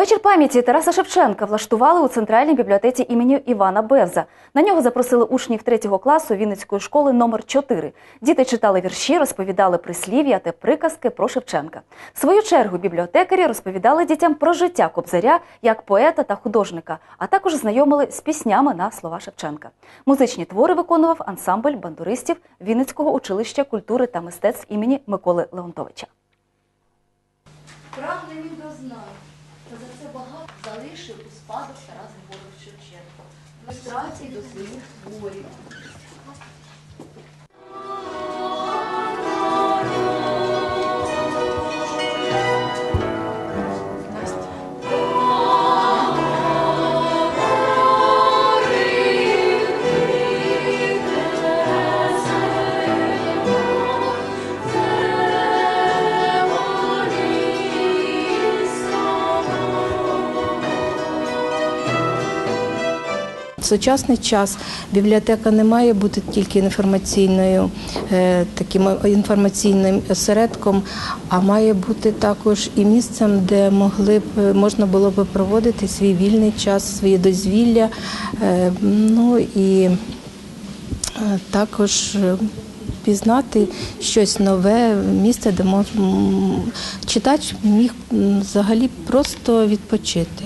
Вечір пам'яті Тараса Шевченка влаштували у центральній бібліотеці імені Івана Бевза. На нього запросили учнів третього класу Вінницької школи номер 4 Діти читали вірші, розповідали прислів'я та приказки про Шевченка. В свою чергу бібліотекарі розповідали дітям про життя Кобзаря як поета та художника, а також знайомили з піснями на слова Шевченка. Музичні твори виконував ансамбль бандуристів Вінницького училища культури та мистецтв імені Миколи Леонтовича. Прагнені до знань, та за це багато залишив у спадок Тарас Григорович Шевченко. Ілюстрації до своїх творів. В сучасний час бібліотека не має бути тільки інформаційною, е, таким інформаційним осередком, а має бути також і місцем, де могли б можна було б проводити свій вільний час, свої дозвілля. е, Ну і е, також е, пізнати щось нове, місце, де мож, читач міг взагалі просто відпочити.